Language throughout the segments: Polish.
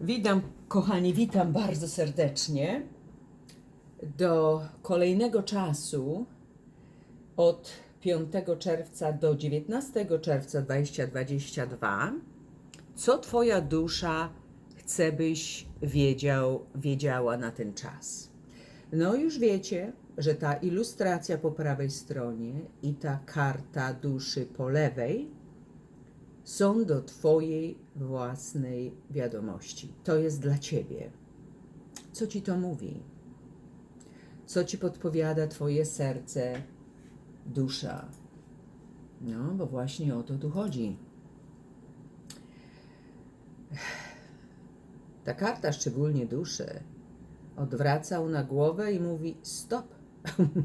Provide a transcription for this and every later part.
Witam, kochani, witam bardzo serdecznie do kolejnego czasu od 5 czerwca do 19 czerwca 2022. Co Twoja dusza chce, byś wiedział, wiedziała na ten czas? No, już wiecie, że ta ilustracja po prawej stronie i ta karta duszy po lewej są do Twojej własnej wiadomości. To jest dla Ciebie. Co Ci to mówi? Co Ci podpowiada Twoje serce, dusza? No, bo właśnie o to tu chodzi. Ta karta, szczególnie duszy, odwracał na głowę i mówi: Stop!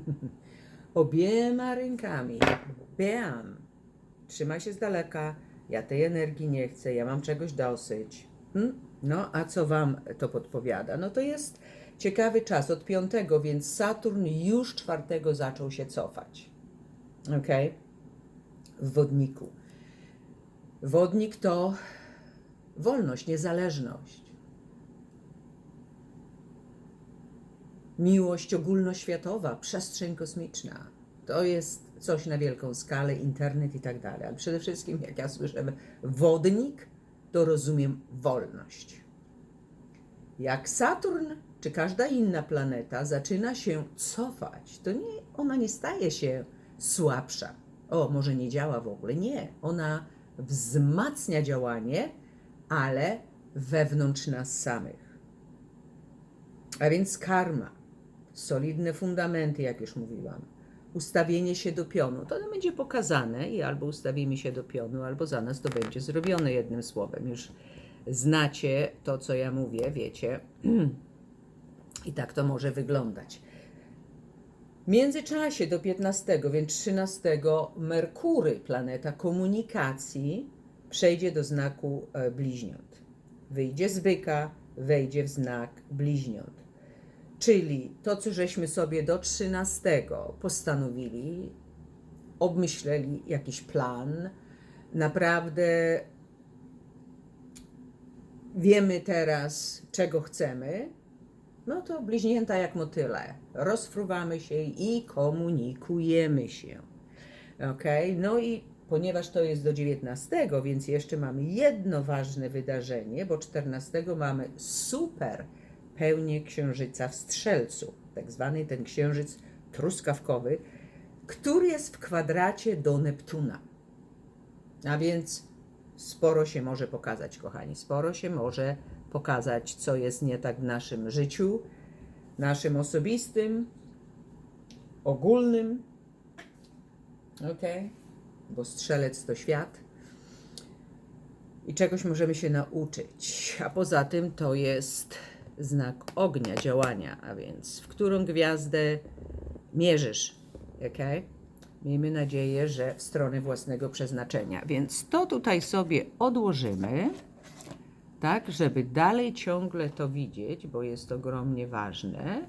Obiema rękami. Bam! Trzymaj się z daleka. Ja tej energii nie chcę, ja mam czegoś dosyć. Hmm? No, a co Wam to podpowiada? No to jest ciekawy czas od piątego, więc Saturn już czwartego zaczął się cofać. Ok? W wodniku. Wodnik to wolność, niezależność. Miłość ogólnoświatowa, przestrzeń kosmiczna. To jest coś na wielką skalę, internet i tak dalej. Ale przede wszystkim, jak ja słyszę wodnik, to rozumiem wolność. Jak Saturn czy każda inna planeta zaczyna się cofać, to nie, ona nie staje się słabsza. O, może nie działa w ogóle. Nie, ona wzmacnia działanie, ale wewnątrz nas samych. A więc karma, solidne fundamenty, jak już mówiłam, ustawienie się do pionu. To będzie pokazane i albo ustawimy się do pionu, albo za nas to będzie zrobione jednym słowem. Już znacie to, co ja mówię, wiecie. I tak to może wyglądać. W międzyczasie do 15, więc 13 Merkury, planeta komunikacji, przejdzie do znaku e, bliźniąt. Wyjdzie z byka, wejdzie w znak bliźniąt. Czyli to, co żeśmy sobie do 13 postanowili, obmyśleli jakiś plan, naprawdę wiemy teraz, czego chcemy, no to bliźnięta jak motyle. Rozfruwamy się i komunikujemy się. Ok? No i ponieważ to jest do 19, więc jeszcze mamy jedno ważne wydarzenie, bo 14 mamy super pełnię księżyca w strzelcu, tak zwany ten księżyc truskawkowy, który jest w kwadracie do Neptuna. A więc sporo się może pokazać, kochani, sporo się może pokazać, co jest nie tak w naszym życiu, naszym osobistym, ogólnym. Ok? Bo strzelec to świat. I czegoś możemy się nauczyć. A poza tym to jest znak ognia działania, a więc w którą gwiazdę mierzysz. ok? Miejmy nadzieję, że w stronę własnego przeznaczenia. Więc to tutaj sobie odłożymy, tak, żeby dalej ciągle to widzieć, bo jest ogromnie ważne.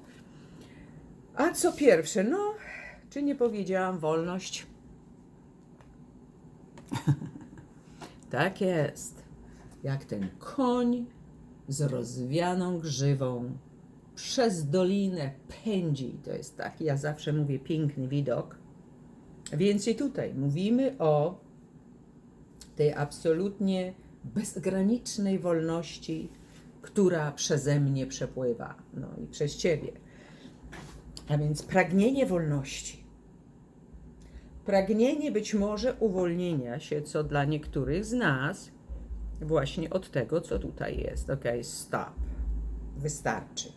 A co pierwsze, no, czy nie powiedziałam wolność? tak jest. Jak ten koń z rozwianą grzywą przez dolinę pędzi. To jest taki, ja zawsze mówię, piękny widok. Więc i tutaj mówimy o tej absolutnie bezgranicznej wolności, która przeze mnie przepływa, no i przez Ciebie. A więc pragnienie wolności. Pragnienie być może uwolnienia się, co dla niektórych z nas właśnie od tego, co tutaj jest. Ok, stop. Wystarczy.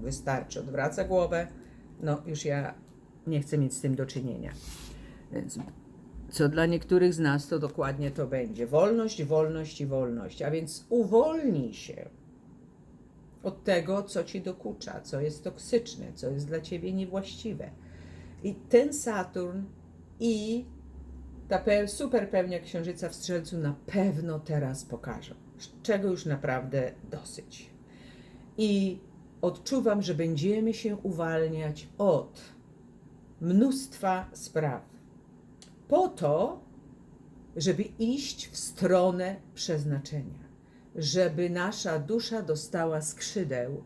Wystarczy. Odwraca głowę. No, już ja nie chcę mieć z tym do czynienia. Więc co dla niektórych z nas to dokładnie to będzie. Wolność, wolność i wolność. A więc uwolnij się od tego, co ci dokucza, co jest toksyczne, co jest dla ciebie niewłaściwe. I ten Saturn i ta pe super pełnia księżyca w strzelcu na pewno teraz pokażą, czego już naprawdę dosyć. I odczuwam, że będziemy się uwalniać od mnóstwa spraw, po to, żeby iść w stronę przeznaczenia. żeby nasza dusza dostała skrzydeł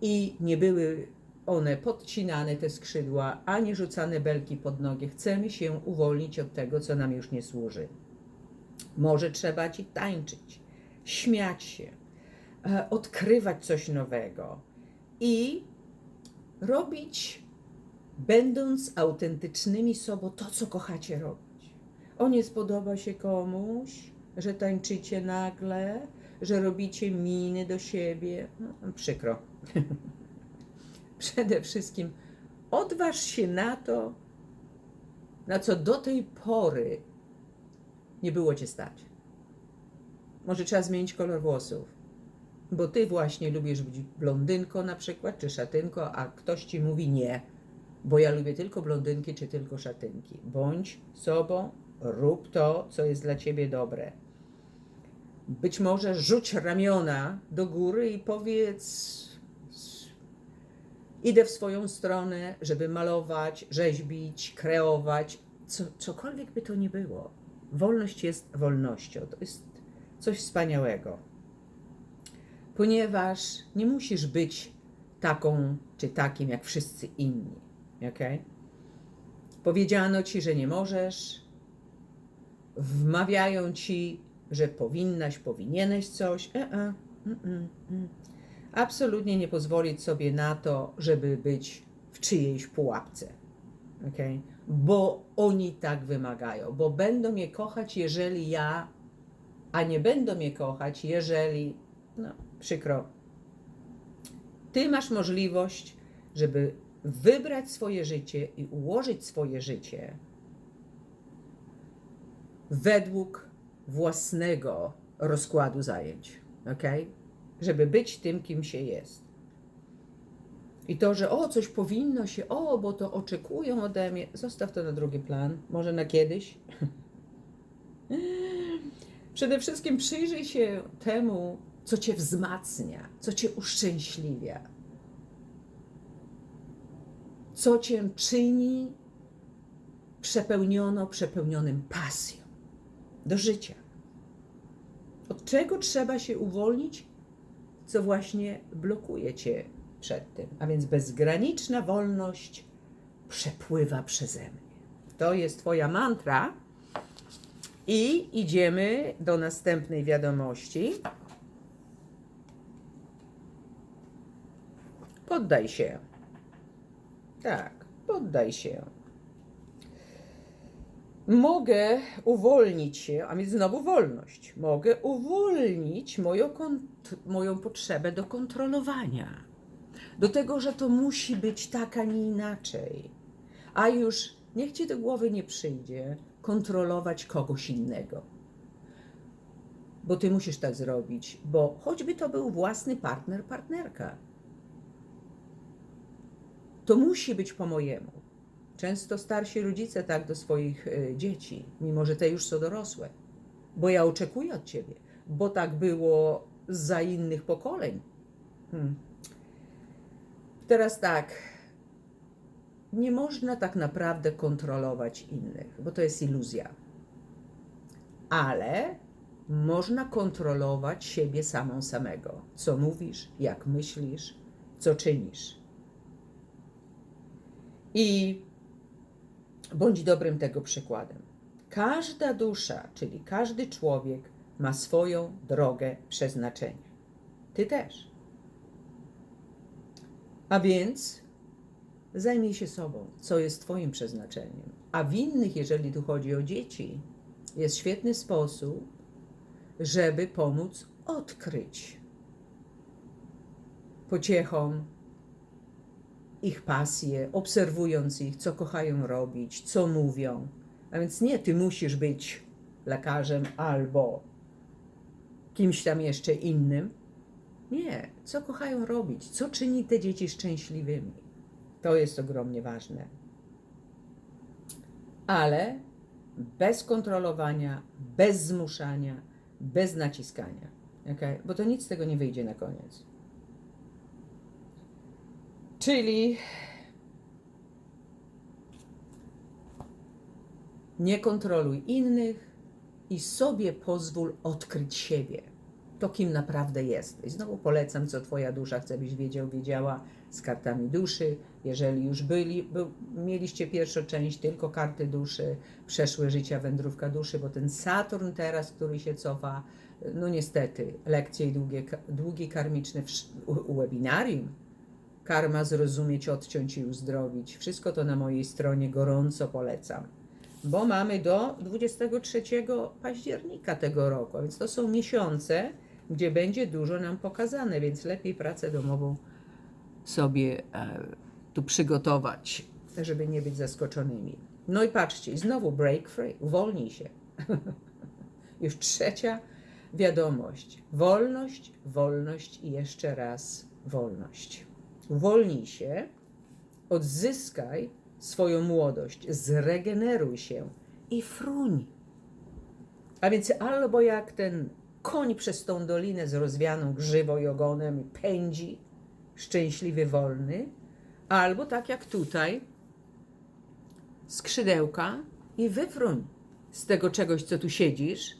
i nie były one podcinane, te skrzydła, ani rzucane belki pod nogi. Chcemy się uwolnić od tego, co nam już nie służy. Może trzeba ci tańczyć, śmiać się, e, odkrywać coś nowego i robić, będąc autentycznymi sobą, to, co kochacie robić. O nie spodoba się komuś, że tańczycie nagle, że robicie miny do siebie. No, przykro. Przede wszystkim odważ się na to, na co do tej pory nie było cię stać. Może trzeba zmienić kolor włosów, bo ty właśnie lubisz być blondynką na przykład, czy szatynką, a ktoś ci mówi nie, bo ja lubię tylko blondynki, czy tylko szatynki. Bądź sobą, rób to, co jest dla ciebie dobre. Być może rzuć ramiona do góry i powiedz: Idę w swoją stronę, żeby malować, rzeźbić, kreować, co, cokolwiek by to nie było. Wolność jest wolnością. To jest coś wspaniałego. Ponieważ nie musisz być taką czy takim jak wszyscy inni. Okay? Powiedziano ci, że nie możesz, wmawiają ci, że powinnaś, powinieneś coś. E -e, mm, mm, mm. Absolutnie nie pozwolić sobie na to, żeby być w czyjejś pułapce. Okay? Bo oni tak wymagają, bo będą mnie kochać, jeżeli ja, a nie będą mnie kochać, jeżeli, no przykro. Ty masz możliwość, żeby wybrać swoje życie i ułożyć swoje życie według własnego rozkładu zajęć, ok? Żeby być tym, kim się jest. I to, że o, coś powinno się, o, bo to oczekują ode mnie, zostaw to na drugi plan, może na kiedyś. Przede wszystkim przyjrzyj się temu, co cię wzmacnia, co cię uszczęśliwia, co cię czyni przepełniono, przepełnionym pasją do życia. Od czego trzeba się uwolnić, co właśnie blokuje cię przed tym? A więc bezgraniczna wolność przepływa przeze mnie. To jest Twoja mantra. I idziemy do następnej wiadomości. Poddaj się. Tak, poddaj się mogę uwolnić się, a więc znowu wolność, mogę uwolnić moją, moją potrzebę do kontrolowania, do tego, że to musi być tak, a nie inaczej. A już niech ci do głowy nie przyjdzie kontrolować kogoś innego. Bo ty musisz tak zrobić, bo choćby to był własny partner, partnerka, to musi być po mojemu. Często starsi rodzice tak do swoich e, dzieci, mimo że te już są dorosłe, bo ja oczekuję od ciebie, bo tak było za innych pokoleń. Hmm. Teraz tak, nie można tak naprawdę kontrolować innych, bo to jest iluzja. Ale można kontrolować siebie samą samego. Co mówisz, jak myślisz, co czynisz. I Bądź dobrym tego przykładem. Każda dusza, czyli każdy człowiek ma swoją drogę przeznaczenia. Ty też. A więc zajmij się sobą, co jest Twoim przeznaczeniem. A w innych, jeżeli tu chodzi o dzieci, jest świetny sposób, żeby pomóc odkryć pociechom, ich pasje, obserwując ich, co kochają robić, co mówią. A więc nie ty musisz być lekarzem albo kimś tam jeszcze innym. Nie, co kochają robić, co czyni te dzieci szczęśliwymi. To jest ogromnie ważne. Ale bez kontrolowania, bez zmuszania, bez naciskania. Okay? Bo to nic z tego nie wyjdzie na koniec. Czyli nie kontroluj innych i sobie pozwól odkryć siebie. to kim naprawdę jesteś. Znowu polecam, co Twoja dusza chce, byś wiedział, wiedziała z kartami duszy. Jeżeli już byli, był, mieliście pierwszą część, tylko karty duszy, przeszłe życia, wędrówka duszy, bo ten Saturn teraz, który się cofa, no niestety, lekcje i długie, długi karmiczne w, u, u webinarium, karma zrozumieć, odciąć i uzdrowić. Wszystko to na mojej stronie gorąco polecam. Bo mamy do 23 października tego roku, więc to są miesiące, gdzie będzie dużo nam pokazane, więc lepiej pracę domową sobie e, tu przygotować, żeby nie być zaskoczonymi. No i patrzcie, znowu break free, uwolnij się. Już trzecia wiadomość. Wolność, wolność i jeszcze raz wolność. Uwolnij się, odzyskaj swoją młodość, zregeneruj się i fruń. A więc albo jak ten koń przez tą dolinę z rozwianą grzywą i ogonem pędzi, szczęśliwy, wolny, albo tak jak tutaj, skrzydełka i wyfruń z tego czegoś, co tu siedzisz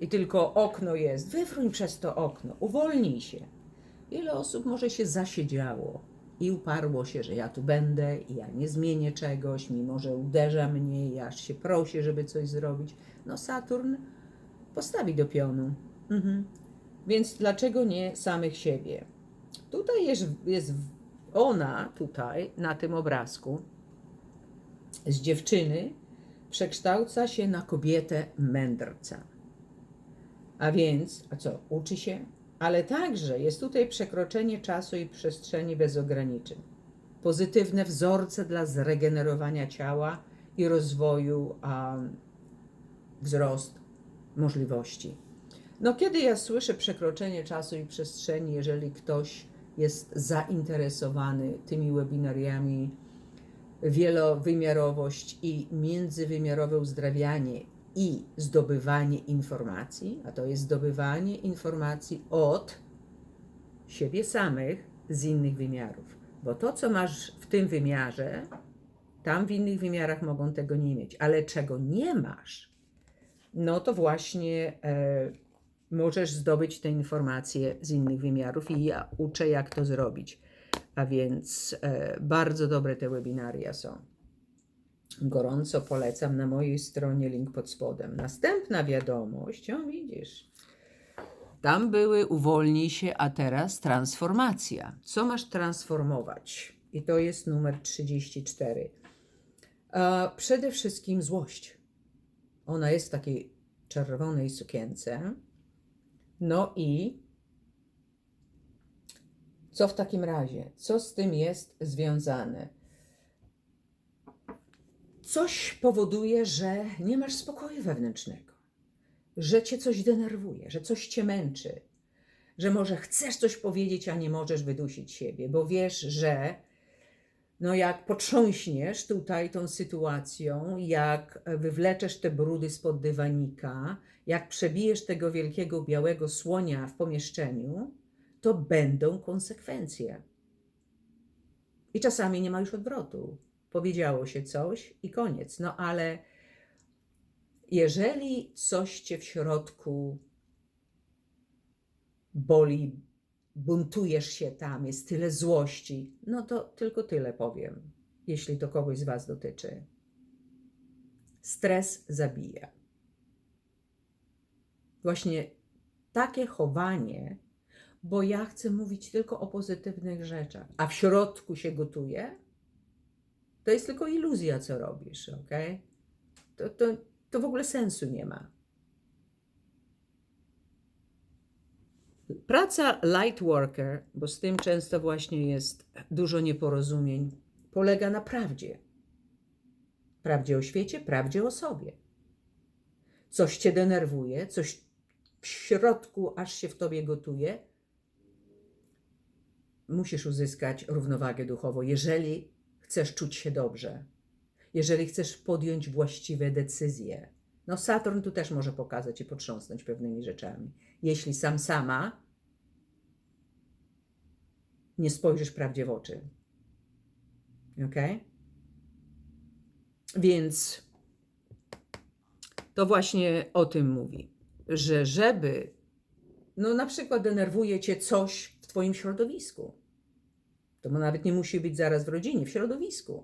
i tylko okno jest. Wyfruń przez to okno, uwolnij się. Ile osób może się zasiedziało i uparło się, że ja tu będę i ja nie zmienię czegoś, mimo że uderza mnie i aż się prosi, żeby coś zrobić. No Saturn postawi do pionu. Mhm. Więc dlaczego nie samych siebie? Tutaj jest, jest ona, tutaj na tym obrazku, z dziewczyny przekształca się na kobietę mędrca. A więc, a co, uczy się? Ale także jest tutaj przekroczenie czasu i przestrzeni bez ograniczeń. Pozytywne wzorce dla zregenerowania ciała i rozwoju, a wzrost możliwości. No, kiedy ja słyszę przekroczenie czasu i przestrzeni, jeżeli ktoś jest zainteresowany tymi webinariami, wielowymiarowość i międzywymiarowe uzdrawianie i zdobywanie informacji, a to jest zdobywanie informacji od siebie samych z innych wymiarów. Bo to, co masz w tym wymiarze, tam w innych wymiarach mogą tego nie mieć, ale czego nie masz, no to właśnie e, możesz zdobyć te informacje z innych wymiarów i ja uczę, jak to zrobić. A więc e, bardzo dobre te webinaria są. Gorąco polecam na mojej stronie, link pod spodem. Następna wiadomość, o widzisz, tam były uwolnij się, a teraz transformacja. Co masz transformować? I to jest numer 34. A przede wszystkim złość. Ona jest w takiej czerwonej sukience. No i co w takim razie? Co z tym jest związane? Coś powoduje, że nie masz spokoju wewnętrznego, że cię coś denerwuje, że coś cię męczy, że może chcesz coś powiedzieć, a nie możesz wydusić siebie, bo wiesz, że no jak potrząśniesz tutaj tą sytuacją, jak wywleczesz te brudy spod dywanika, jak przebijesz tego wielkiego białego słonia w pomieszczeniu, to będą konsekwencje. I czasami nie ma już odwrotu. Powiedziało się coś i koniec. No ale jeżeli coś cię w środku boli, buntujesz się tam, jest tyle złości, no to tylko tyle powiem, jeśli to kogoś z Was dotyczy. Stres zabija. Właśnie takie chowanie, bo ja chcę mówić tylko o pozytywnych rzeczach, a w środku się gotuje, to jest tylko iluzja, co robisz, ok? To, to, to w ogóle sensu nie ma. Praca light worker, bo z tym często właśnie jest dużo nieporozumień, polega na prawdzie. Prawdzie o świecie, prawdzie o sobie. Coś cię denerwuje, coś w środku aż się w tobie gotuje. Musisz uzyskać równowagę duchową, jeżeli chcesz czuć się dobrze, jeżeli chcesz podjąć właściwe decyzje. No, Saturn tu też może pokazać i potrząsnąć pewnymi rzeczami. Jeśli sam sama nie spojrzysz prawdzie w oczy. Ok? Więc to właśnie o tym mówi, że żeby no na przykład denerwuje cię coś w twoim środowisku. To nawet nie musi być zaraz w rodzinie, w środowisku.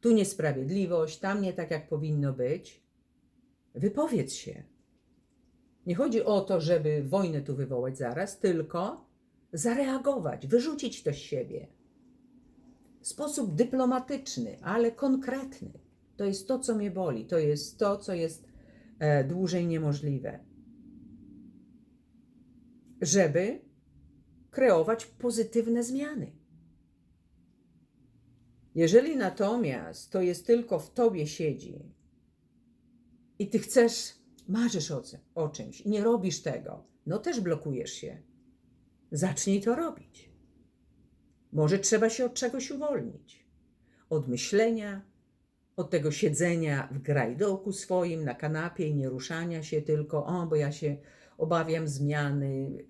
Tu niesprawiedliwość, tam nie tak, jak powinno być. Wypowiedz się. Nie chodzi o to, żeby wojnę tu wywołać zaraz, tylko zareagować, wyrzucić to z siebie. W sposób dyplomatyczny, ale konkretny. To jest to, co mnie boli. To jest to, co jest e, dłużej niemożliwe. Żeby kreować pozytywne zmiany. Jeżeli natomiast to jest tylko w tobie siedzi i ty chcesz, marzysz o, o czymś i nie robisz tego, no też blokujesz się. Zacznij to robić. Może trzeba się od czegoś uwolnić. Od myślenia, od tego siedzenia w grajdołku swoim na kanapie i nie ruszania się tylko, o, bo ja się obawiam zmiany, i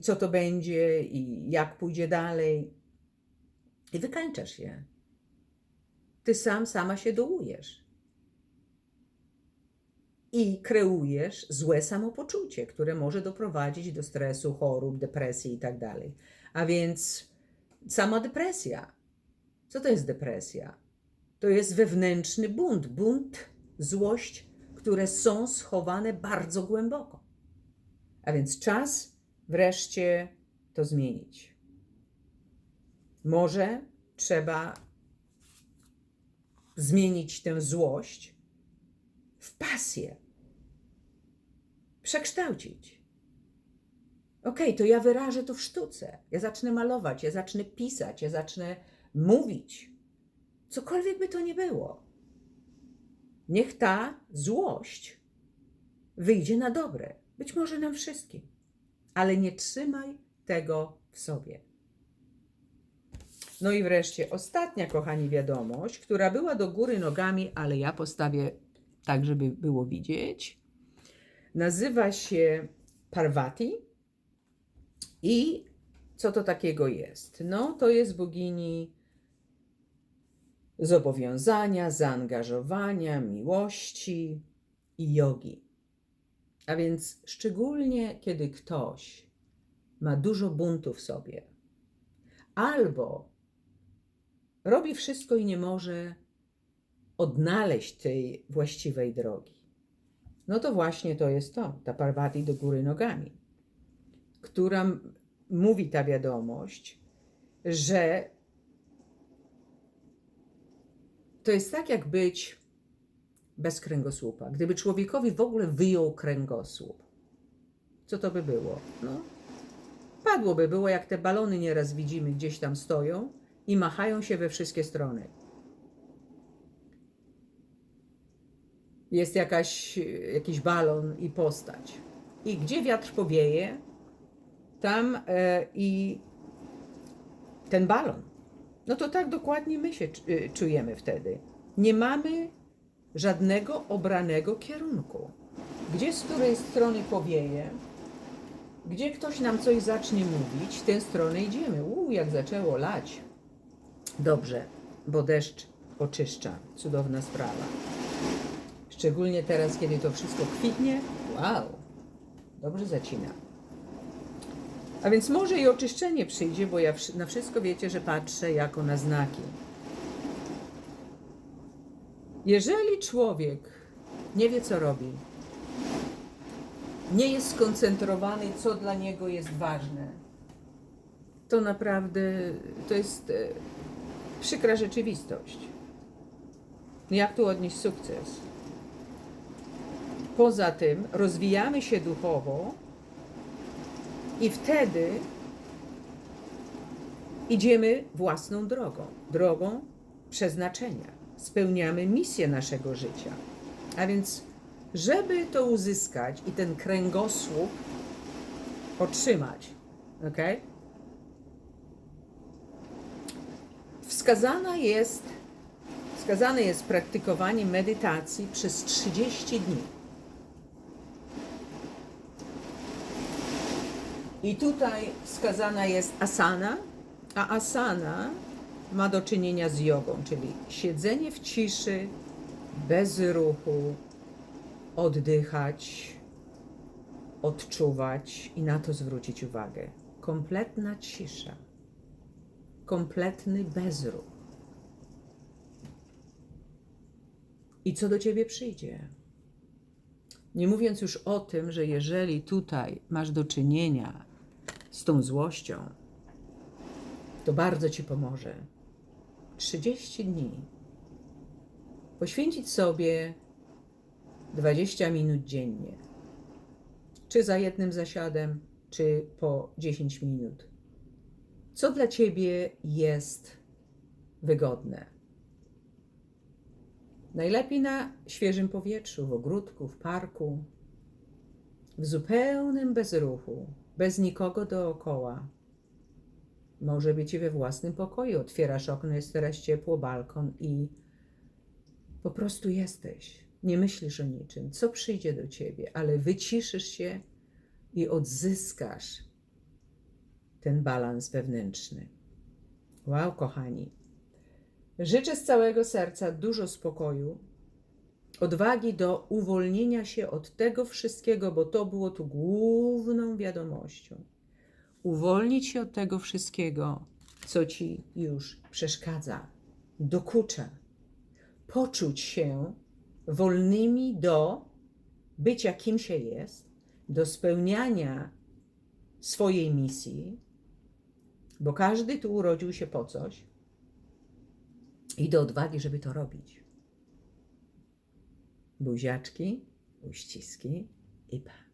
co to będzie, i jak pójdzie dalej. I wykańczasz się. Ty sam, sama się dołujesz. I kreujesz złe samopoczucie, które może doprowadzić do stresu, chorób, depresji i tak dalej. A więc sama depresja. Co to jest depresja? To jest wewnętrzny bunt, bunt, złość, które są schowane bardzo głęboko. A więc czas wreszcie to zmienić. Może trzeba zmienić tę złość w pasję, przekształcić. Ok, to ja wyrażę to w sztuce. Ja zacznę malować, ja zacznę pisać, ja zacznę mówić. Cokolwiek by to nie było. Niech ta złość wyjdzie na dobre. Być może nam wszystkim. Ale nie trzymaj tego w sobie. No i wreszcie ostatnia, kochani, wiadomość, która była do góry nogami, ale ja postawię tak, żeby było widzieć. Nazywa się Parvati. I co to takiego jest? No, to jest bogini zobowiązania, zaangażowania, miłości i jogi. A więc szczególnie kiedy ktoś ma dużo buntu w sobie, albo robi wszystko i nie może odnaleźć tej właściwej drogi. No to właśnie to jest to, ta Parvati do góry nogami, która mówi ta wiadomość, że to jest tak jak być bez kręgosłupa. Gdyby człowiekowi w ogóle wyjął kręgosłup, co to by było? No, padłoby, było jak te balony nieraz widzimy, gdzieś tam stoją i machają się we wszystkie strony. Jest jakaś, jakiś balon i postać. I gdzie wiatr powieje, tam e, i ten balon. No to tak dokładnie my się y, czujemy wtedy. Nie mamy żadnego obranego kierunku. Gdzie z której strony powieje, gdzie ktoś nam coś zacznie mówić, tę stronę idziemy. Uuu, jak zaczęło lać. Dobrze, bo deszcz oczyszcza. Cudowna sprawa. Szczególnie teraz, kiedy to wszystko kwitnie. Wow, dobrze zacina. A więc może i oczyszczenie przyjdzie, bo ja na wszystko wiecie, że patrzę jako na znaki. Jeżeli człowiek nie wie, co robi, nie jest skoncentrowany, co dla niego jest ważne, to naprawdę to jest e, przykra rzeczywistość. Jak tu odnieść sukces? Poza tym rozwijamy się duchowo i wtedy idziemy własną drogą, drogą przeznaczenia. Spełniamy misję naszego życia. A więc, żeby to uzyskać i ten kręgosłup otrzymać, ok? Wskazana jest, wskazane jest praktykowanie medytacji przez 30 dni. I tutaj wskazana jest asana, a asana ma do czynienia z jogą, czyli siedzenie w ciszy, bez ruchu, oddychać, odczuwać i na to zwrócić uwagę. Kompletna cisza, kompletny bezruch. I co do ciebie przyjdzie? Nie mówiąc już o tym, że jeżeli tutaj masz do czynienia z tą złością, to bardzo ci pomoże. 30 dni. Poświęcić sobie 20 minut dziennie. Czy za jednym zasiadem, czy po 10 minut. Co dla ciebie jest wygodne? Najlepiej na świeżym powietrzu, w ogródku, w parku, w zupełnym bezruchu, bez nikogo dookoła. Może być we własnym pokoju. Otwierasz okno, jest teraz ciepło, balkon i po prostu jesteś. Nie myślisz o niczym, co przyjdzie do ciebie, ale wyciszysz się i odzyskasz ten balans wewnętrzny. Wow, kochani. Życzę z całego serca dużo spokoju, odwagi do uwolnienia się od tego wszystkiego, bo to było tu główną wiadomością. Uwolnić się od tego wszystkiego, co ci już przeszkadza, dokucza. Poczuć się wolnymi do bycia kim się jest, do spełniania swojej misji, bo każdy tu urodził się po coś i do odwagi, żeby to robić. Buziaczki, uściski i pa.